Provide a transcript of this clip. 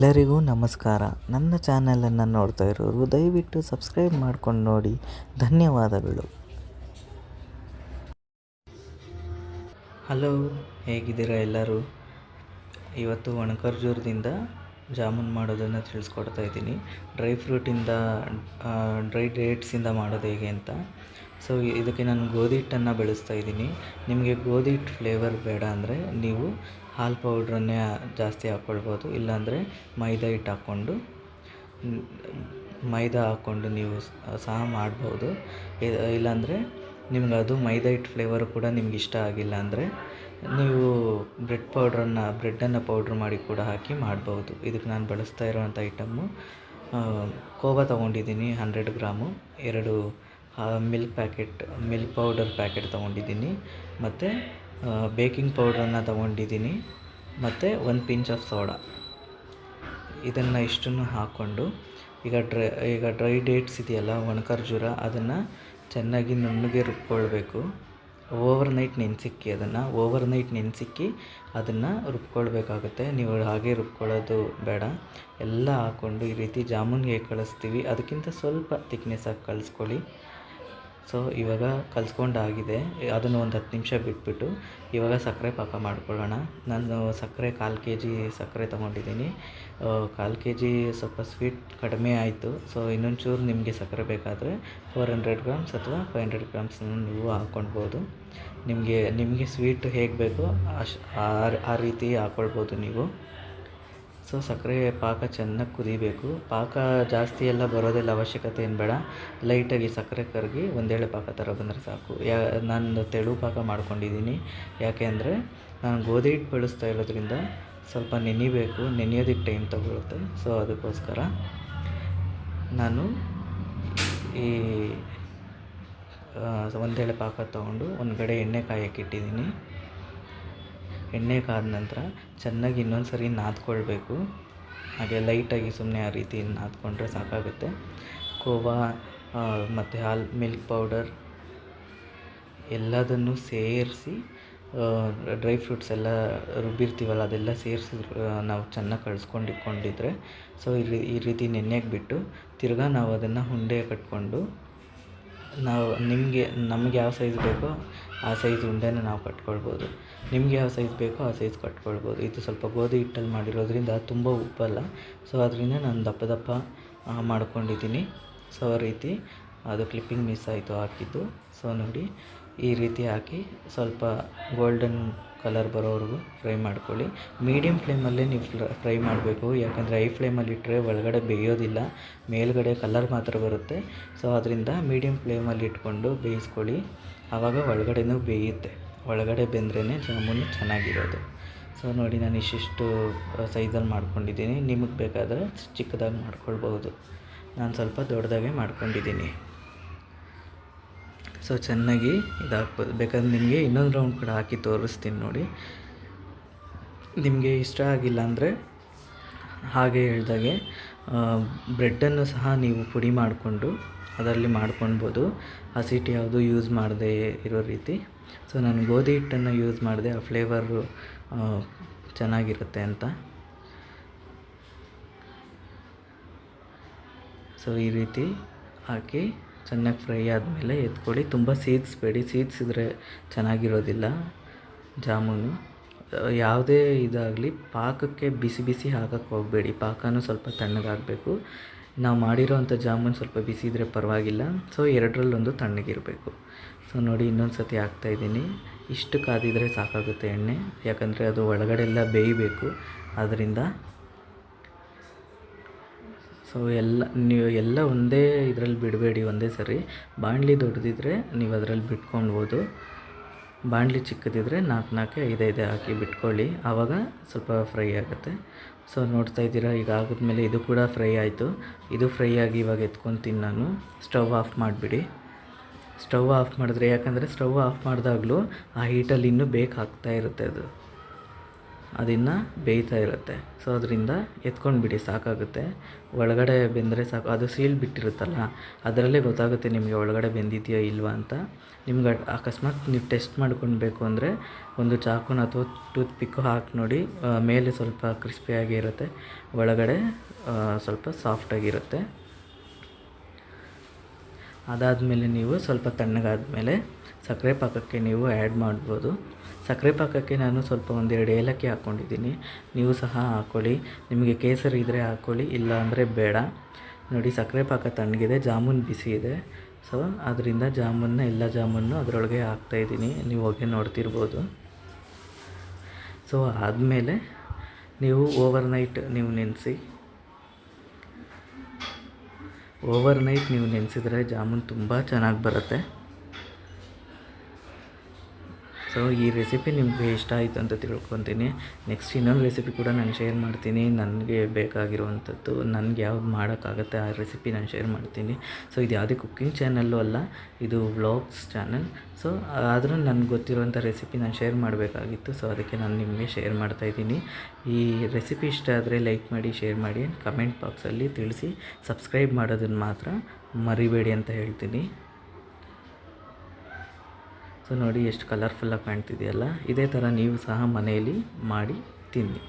ಎಲ್ಲರಿಗೂ ನಮಸ್ಕಾರ. ನನ್ನ ಚಾನಲನ್ನು ನೋಡ್ತಾ ಇರೋರು ದಯವಿಟ್ಟು ಸಬ್ಸ್ಕ್ರೈಬ್ ಮಾಡ್ಕೊಂಡು ನೋಡಿ. ಧನ್ಯವಾದಗಳು. ಹಲೋ, ಹೇಗಿದ್ದೀರಾ ಎಲ್ಲರೂ? ಇವತ್ತು ಒಣಕರ್ಜೂರದಿಂದ ಜಾಮೂನ್ ಮಾಡೋದನ್ನು ತಿಳಿಸ್ಕೊಡ್ತಾ ಇದ್ದೀನಿ. ಡ್ರೈ ಫ್ರೂಟಿಂದ ಡ್ರೈ ಡೇಟ್ಸಿಂದ ಮಾಡೋದು ಹೇಗೆ ಅಂತ. ಸೊ ಇದಕ್ಕೆ ನಾನು ಗೋಧಿ ಹಿಟ್ಟನ್ನು ಬೆಳೆಸ್ತಾ ಇದ್ದೀನಿ. ನಿಮಗೆ ಗೋಧಿ ಹಿಟ್ಟು ಫ್ಲೇವರ್ ಬೇಡ ಅಂದರೆ ನೀವು ಹಾಲು ಪೌಡ್ರನ್ನೇ ಜಾಸ್ತಿ ಹಾಕ್ಕೊಳ್ಬೋದು ಇಲ್ಲಾಂದರೆ ಮೈದಾ ಹಿಟ್ಟು ಹಾಕ್ಕೊಂಡು ಮೈದಾ ಹಾಕ್ಕೊಂಡು ನೀವು ಸಹ ಮಾಡ್ಬೋದು. ಇಲ್ಲಾಂದರೆ ನಿಮ್ಗೆ ಅದು ಮೈದಾ ಹಿಟ್ಟು ಫ್ಲೇವರು ಕೂಡ ನಿಮ್ಗೆ ಇಷ್ಟ ಆಗಿಲ್ಲ ಅಂದರೆ ನೀವು ಬ್ರೆಡ್ ಪೌಡ್ರನ್ನು ಬ್ರೆಡ್ಡನ್ನು ಪೌಡ್ರ್ ಮಾಡಿ ಕೂಡ ಹಾಕಿ ಮಾಡ್ಬೋದು. ಇದಕ್ಕೆ ನಾನು ಬಳಸ್ತಾ ಇರೋವಂಥ ಐಟಮ್ಮು ಕೋವಾ ತೊಗೊಂಡಿದ್ದೀನಿ ಹಂಡ್ರೆಡ್ ಗ್ರಾಮು, ಎರಡು milk packet milk powder packet ತೊಗೊಂಡಿದ್ದೀನಿ. ಮತ್ತು ಬೇಕಿಂಗ್ ಪೌಡ್ರನ್ನು ತೊಗೊಂಡಿದ್ದೀನಿ. ಮತ್ತು ಒಂದು ಪಿಂಚ್ ಆಫ್ ಸೋಡಾ ಇದನ್ನು ಇಷ್ಟನ್ನು ಹಾಕ್ಕೊಂಡು, ಈಗ ಡ್ರೈ ಈಗ ಡ್ರೈ ಡೇಟ್ಸ್ ಇದೆಯಲ್ಲ, ಒಣಕರ್ಜೂರ, ಅದನ್ನು ಚೆನ್ನಾಗಿ ನುಣ್ಣಗೆ ರುಬ್ಕೊಳ್ಬೇಕು. ಓವರ್ ನೈಟ್ ನೆನೆಸಿಕ್ಕಿ ಅದನ್ನು ಓವರ್ ನೈಟ್ ನೆನೆಸಿಕ್ಕಿ ಅದನ್ನು ರುಬ್ಕೊಳ್ಬೇಕಾಗುತ್ತೆ. ನೀವು ಹಾಗೆ ರುಬ್ಕೊಳ್ಳೋದು ಬೇಡ. ಎಲ್ಲ ಹಾಕ್ಕೊಂಡು ಈ ರೀತಿ ಜಾಮೂನ್ಗೆ ಕಳಿಸ್ತೀವಿ. ಅದಕ್ಕಿಂತ ಸ್ವಲ್ಪ ತಿಕ್ನೆಸ್ ಆಗಿ ಕಲಿಸ್ಕೊಳ್ಳಿ ಸೊ ಇವಾಗ ಕಲಿಸ್ಕೊಂಡಾಗಿದೆ. ಅದನ್ನು ಒಂದು ಹತ್ತು ನಿಮಿಷ ಬಿಟ್ಬಿಟ್ಟು ಇವಾಗ ಸಕ್ಕರೆ ಪಾಕ ಮಾಡ್ಕೊಳ್ಳೋಣ. ನಾನು ಸಕ್ಕರೆ ಕಾಲು ಕೆ ಜಿ ಸಕ್ಕರೆ ತೊಗೊಂಡಿದ್ದೀನಿ. ಕಾಲು ಕೆ ಜಿ ಸ್ವಲ್ಪ ಸ್ವೀಟ್ ಕಡಿಮೆ ಆಯಿತು. ಸೊ ಇನ್ನೊಂಚೂರು ನಿಮಗೆ ಸಕ್ಕರೆ ಬೇಕಾದರೆ ಫೋರ್ ಹಂಡ್ರೆಡ್ ಗ್ರಾಮ್ಸ್ ಅಥವಾ ಫೈವ್ ಹಂಡ್ರೆಡ್ ಗ್ರಾಮ್ಸ್ನ ನೀವು ಹಾಕ್ಕೊಳ್ಬೋದು. ನಿಮಗೆ ನಿಮಗೆ ಸ್ವೀಟ್ ಹೇಗೆ ಬೇಕೋ ಅಶ್ ಆ- ರೀತಿ ಹಾಕ್ಕೊಳ್ಬೋದು ನೀವು. ಸೊ ಸಕ್ಕರೆ ಪಾಕ ಚೆನ್ನಾಗಿ ಕುದಿಬೇಕು. ಪಾಕ ಜಾಸ್ತಿ ಎಲ್ಲ ಬರೋದಿಲ್ಲ ಅವಶ್ಯಕತೆ ಏನು ಬೇಡ. ಲೈಟಾಗಿ ಸಕ್ಕರೆ ಕರಗಿ ಒಂದೇಳೆ ಪಾಕ ಥರ ಬಂದರೆ ಸಾಕು. ಯಾ, ನಾನು ತೆಳು ಪಾಕ ಮಾಡ್ಕೊಂಡಿದ್ದೀನಿ. ಯಾಕೆ ಅಂದರೆ ನಾನು ಗೋಧಿ ಹಿಟ್ಟು ಬೆಳೆಸ್ತಾ ಇರೋದ್ರಿಂದ ಸ್ವಲ್ಪ ನೆನಿಬೇಕು. ನೆನೆಯೋದಕ್ಕೆ ಟೈಮ್ ತಗೊಳುತ್ತೆ. ಸೊ ಅದಕ್ಕೋಸ್ಕರ ನಾನು ಈ ಒಂದೇಳೆ ಪಾಕ ತೊಗೊಂಡು ಒಂದು ಕಡೆ ಎಣ್ಣೆ ಕಾಯಕ್ಕೆ ಇಟ್ಟಿದ್ದೀನಿ. ಎಣ್ಣೆ ಕಾದ ನಂತರ ಚೆನ್ನಾಗಿ ಇನ್ನೊಂದು ಸರಿ ನಾದ್ಕೊಳ್ಬೇಕು. ಹಾಗೆ ಲೈಟಾಗಿ ಸುಮ್ಮನೆ ಆ ರೀತಿ ನಾದ್ಕೊಂಡ್ರೆ ಸಾಕಾಗುತ್ತೆ. ಕೋವಾ ಮತ್ತು ಹಾಲು, ಮಿಲ್ಕ್ ಪೌಡರ್ ಎಲ್ಲದನ್ನು ಸೇರಿಸಿ ಡ್ರೈ ಫ್ರೂಟ್ಸ್ ಎಲ್ಲ ರುಬ್ಬಿರ್ತೀವಲ್ಲ, ಅದೆಲ್ಲ ಸೇರಿಸಿ ನಾವು ಚೆನ್ನಾಗಿ ಕಳಿಸ್ಕೊಂಡು ಇಟ್ಕೊಂಡಿದ್ರೆ ಸೊ ರೀ, ಈ ರೀತಿ ನೆನೆಯಕ್ಕೆ ಬಿಟ್ಟು ತಿರ್ಗಾ ನಾವು ಅದನ್ನು ಉಂಡೆ ಕಟ್ಕೊಂಡು ನಾವು ನಿಮಗೆ, ನಮ್ಗೆ ಯಾವ ಸೈಜ್ ಬೇಕೋ ಆ ಸೈಜ್ ಉಂಡೆನ ನಾವು ಕಟ್ಕೊಳ್ಬೋದು. ನಿಮ್ಗೆ ಯಾವ ಸೈಜ್ ಬೇಕೋ ಆ ಸೈಜ್ ಕಟ್ಕೊಳ್ಬೋದು. ಇದು ಸ್ವಲ್ಪ ಗೋಧಿ ಹಿಟ್ಟಲ್ಲಿ ಮಾಡಿರೋದ್ರಿಂದ ತುಂಬ ಉಪ್ಪಲ್ಲ. ಸೊ ಅದರಿಂದ ನಾನು ದಪ್ಪ ದಪ್ಪ ಮಾಡ್ಕೊಂಡಿದ್ದೀನಿ. ಸೊ ಆ ರೀತಿ ಅದು ಕ್ಲಿಪ್ಪಿಂಗ್ ಮಿಸ್ ಆಯಿತು ಹಾಕಿದ್ದು. ಸೊ ನೋಡಿ, ಈ ರೀತಿ ಹಾಕಿ ಸ್ವಲ್ಪ ಗೋಲ್ಡನ್ ಕಲರ್ ಬರೋವರೆಗೂ ಫ್ರೈ ಮಾಡ್ಕೊಳ್ಳಿ. ಮೀಡಿಯಮ್ ಫ್ಲೇಮಲ್ಲೇ ನೀವು ಫ್ರೈ ಮಾಡಬೇಕು. ಯಾಕಂದರೆ ಐ ಫ್ಲೇಮಲ್ಲಿ ಇಟ್ಟರೆ ಒಳಗಡೆ ಬೇಯೋದಿಲ್ಲ. ಮೇಲ್ಗಡೆ ಕಲರ್ ಮಾತ್ರ ಬರುತ್ತೆ. ಸೊ ಅದರಿಂದ ಮೀಡಿಯಮ್ ಫ್ಲೇಮಲ್ಲಿ ಇಟ್ಕೊಂಡು ಬೇಯಿಸ್ಕೊಳ್ಳಿ. ಆವಾಗ ಒಳಗಡೆನೂ ಬೇಯುತ್ತೆ. ಒಳಗಡೆ ಬೆಂದ್ರೇ ಜಾಮೂನು ಚೆನ್ನಾಗಿರೋದು. ಸೊ ನೋಡಿ ನಾನು ಇಷ್ಟಿಷ್ಟು ಸೈಜಲ್ಲಿ ಮಾಡ್ಕೊಂಡಿದ್ದೀನಿ. ನಿಮಗೆ ಬೇಕಾದರೆ ಚಿಕ್ಕದಾಗಿ ಮಾಡ್ಕೊಳ್ಬಹುದು. ನಾನು ಸ್ವಲ್ಪ ದೊಡ್ಡದಾಗೆ ಮಾಡ್ಕೊಂಡಿದ್ದೀನಿ. ಸೊ ಚೆನ್ನಾಗಿ ಇದಾಗ್ಬೋದು. ಬೇಕಾದ್ರೆ ನಿಮಗೆ ಇನ್ನೊಂದು ರೌಂಡ್ ಕೂಡ ಹಾಕಿ ತೋರಿಸ್ತೀನಿ ನೋಡಿ. ನಿಮಗೆ ಇಷ್ಟ ಆಗಿಲ್ಲ ಅಂದರೆ ಹಾಗೆ ಹೇಳಿದಾಗೆ ಬ್ರೆಡ್ಡನ್ನು ಸಹ ನೀವು ಪುಡಿ ಮಾಡಿಕೊಂಡು ಅದರಲ್ಲಿ ಮಾಡ್ಕೊಳ್ಬೋದು. ಹಸಿಟ್ಟು ಯಾವುದು ಯೂಸ್ ಮಾಡದೇ ಇರೋ ರೀತಿ. ಸೊ, ನಾನು ಗೋಧಿ ಹಿಟ್ಟನ್ನು ಯೂಸ್ ಮಾಡಿದೆ. ಆ ಫ್ಲೇವರು ಚೆನ್ನಾಗಿರುತ್ತೆ ಅಂತ. ಸೊ, ಈ ರೀತಿ ಹಾಕಿ ಚೆನ್ನಾಗಿ ಫ್ರೈ ಆದಮೇಲೆ ಎತ್ಕೊಳ್ಳಿ. ತುಂಬ ಸೀದಿಸ್ಬೇಡಿ ಸೀದಿಸಿದ್ರೆ ಚೆನ್ನಾಗಿರೋದಿಲ್ಲ ಜಾಮೂನು. ಯಾವುದೇ ಇದಾಗಲಿ ಪಾಕಕ್ಕೆ ಬಿಸಿ ಬಿಸಿ ಹಾಕಕ್ಕೆ ಹೋಗಬೇಡಿ. ಪಾಕನೂ ಸ್ವಲ್ಪ ತಣ್ಣಗಾಗಬೇಕು. ನಾವು ಮಾಡಿರೋವಂಥ ಜಾಮೂನ್ ಸ್ವಲ್ಪ ಬಿಸಿ ಇದ್ದರೆ ಪರವಾಗಿಲ್ಲ. ಸೊ, ಎರಡರಲ್ಲೊಂದು ತಣ್ಣಗಿರಬೇಕು. ಸೊ, ನೋಡಿ ಇನ್ನೊಂದು ಸತಿ ಹಾಕ್ತಾಯಿದ್ದೀನಿ ಇಷ್ಟು ಕಾದಿದ್ರೆ ಸಾಕಾಗುತ್ತೆ ಎಣ್ಣೆ. ಯಾಕಂದರೆ ಅದು ಒಳಗಡೆ ಎಲ್ಲ ಬೇಯಬೇಕು. ಆದ್ದರಿಂದ ಸೊ, ಎಲ್ಲ, ನೀವು ಎಲ್ಲ ಒಂದೇ ಇದರಲ್ಲಿ ಬಿಡಬೇಡಿ ಒಂದೇ ಸರಿ. ಬಾಣಲಿ ದೊಡ್ಡದಿದ್ರೆ ನೀವು ಅದರಲ್ಲಿ ಬಿಟ್ಕೊಳ್ಬೋದು ಬಾಣಲಿ ಚಿಕ್ಕದಿದ್ರೆ ನಾಲ್ಕು ನಾಲ್ಕು ಐದೈದು ಹಾಕಿ ಬಿಟ್ಕೊಳ್ಳಿ. ಆವಾಗ ಸ್ವಲ್ಪ ಫ್ರೈ ಆಗುತ್ತೆ. ಸೊ ನೋಡ್ತಾ ಇದ್ದೀರಾ, ಈಗ ಆಗಿದ್ಮೇಲೆ ಇದು ಕೂಡ ಫ್ರೈ ಆಯಿತು. ಇದು ಫ್ರೈ ಆಗಿ ಇವಾಗ ಎತ್ಕೊತೀನಿ ನಾನು. ಸ್ಟವ್ ಆಫ್ ಮಾಡಿಬಿಡಿ. ಸ್ಟವ್ ಆಫ್ ಮಾಡಿದ್ರೆ, ಯಾಕಂದರೆ ಸ್ಟವ್ ಆಫ್ ಮಾಡಿದಾಗಲೂ ಆ ಹೀಟಲ್ಲಿ ಇನ್ನೂ ಬೇಕಾಗ್ತಾ ಇರುತ್ತೆ ಅದು. ಅದನ್ನು ಬೇಯ್ತಾ ಇರುತ್ತೆ. ಸೊ ಅದರಿಂದ ಎತ್ಕೊಂಡು ಬಿಡಿ, ಸಾಕಾಗುತ್ತೆ. ಒಳಗಡೆ ಬೆಂದರೆ ಸಾಕು. ಅದು ಸೀಲ್ ಬಿಟ್ಟಿರುತ್ತಲ್ಲ, ಅದರಲ್ಲೇ ಗೊತ್ತಾಗುತ್ತೆ ನಿಮಗೆ ಒಳಗಡೆ ಬೆಂದಿದೆಯೋ ಇಲ್ವಾ ಅಂತ. ನಿಮ್ಗೆ ಅಕಸ್ಮಾತ್ ನೀವು ಟೆಸ್ಟ್ ಮಾಡ್ಕೊಳ್ಬೇಕು ಅಂದರೆ ಒಂದು ಚಾಕುನ ಅಥವಾ ಟೂತ್ ಪಿಕ್ಕು ಹಾಕಿ ನೋಡಿ ಮೇಲೆ ಸ್ವಲ್ಪ ಕ್ರಿಸ್ಪಿಯಾಗಿ ಇರುತ್ತೆ ಒಳಗಡೆ ಸ್ವಲ್ಪ ಸಾಫ್ಟಾಗಿರುತ್ತೆ ಅದಾದಮೇಲೆ ನೀವು ಸ್ವಲ್ಪ ತಣ್ಣಗಾದಮೇಲೆ ಸಕ್ಕರೆ ಪಾಕಕ್ಕೆ ನೀವು ಆ್ಯಡ್ ಮಾಡ್ಬೋದು. ಸಕ್ಕರೆ ಪಾಕಕ್ಕೆ ನಾನು ಸ್ವಲ್ಪ ಒಂದೆರಡು ಏಲಕ್ಕಿ ಹಾಕ್ಕೊಂಡಿದ್ದೀನಿ. ನೀವು ಸಹ ಹಾಕ್ಕೊಳ್ಳಿ ನಿಮಗೆ ಕೇಸರಿ ಇದ್ದರೆ ಹಾಕ್ಕೊಳ್ಳಿ ಇಲ್ಲ ಅಂದರೆ ಬೇಡ. ನೋಡಿ, ಸಕ್ಕರೆ ಪಾಕ ತಣ್ಣಗಿದೆ, ಜಾಮೂನ್ ಬಿಸಿ ಇದೆ. ಸೊ ಅದರಿಂದ ಜಾಮೂನ್ನ ಎಲ್ಲ ಜಾಮೂನು ಅದರೊಳಗೆ ಹಾಕ್ತಾಯಿದ್ದೀನಿ ನೀವು ಹೋಗಿ ನೋಡ್ತಿರ್ಬೋದು. ಸೊ ಆದಮೇಲೆ ನೀವು ಓವರ್ ನೈಟ್ ನೀವು ನೆನೆಸಿ. ಓವರ್ ನೈಟ್ ನೀವು ನೆನೆಸಿದರೆ ಜಾಮೂನ್ ತುಂಬ ಚೆನ್ನಾಗಿ ಬರುತ್ತೆ. ಸೊ ಈ ರೆಸಿಪಿ ನಿಮಗೆ ಇಷ್ಟ ಆಯಿತು ಅಂತ ತಿಳ್ಕೊತೀನಿ ನೆಕ್ಸ್ಟ್ ಇನ್ನೊಂದು ರೆಸಿಪಿ ಕೂಡ ನಾನು ಶೇರ್ ಮಾಡ್ತೀನಿ. ನನಗೆ ಬೇಕಾಗಿರುವಂಥದ್ದು, ನನಗೆ ಯಾವ್ದು ಮಾಡೋಕ್ಕಾಗತ್ತೆ ಆ ರೆಸಿಪಿ ನಾನು ಶೇರ್ ಮಾಡ್ತೀನಿ. ಸೊ ಇದು ಯಾವುದೇ ಕುಕ್ಕಿಂಗ್ ಚಾನಲ್ಲು ಅಲ್ಲ, ಇದು ವ್ಲಾಗ್ಸ್ ಚಾನಲ್ ಸೊ ಆದರೂ ನನಗೆ ಗೊತ್ತಿರುವಂಥ ರೆಸಿಪಿ ನಾನು ಶೇರ್ ಮಾಡಬೇಕಾಗಿತ್ತು. ಸೊ ಅದಕ್ಕೆ ನಾನು ನಿಮಗೆ ಶೇರ್ ಮಾಡ್ತಾಯಿದ್ದೀನಿ ಈ ರೆಸಿಪಿ ಇಷ್ಟ ಆದರೆ ಲೈಕ್ ಮಾಡಿ ಶೇರ್ ಮಾಡಿ ಕಮೆಂಟ್ ಬಾಕ್ಸಲ್ಲಿ ತಿಳಿಸಿ ಸಬ್ಸ್ಕ್ರೈಬ್ ಮಾಡೋದನ್ನು ಮಾತ್ರ ಮರಿಬೇಡಿ ಅಂತ ಹೇಳ್ತೀನಿ. ಸೊ ನೋಡಿ ಎಷ್ಟು ಕಲರ್ಫುಲ್ಲಾಗಿ ಕಾಣ್ತಿದೆಯಲ್ಲ ಇದೇ ಥರ ನೀವು ಸಹ ಮನೆಯಲ್ಲಿ ಮಾಡಿ ತಿನ್ನಿ.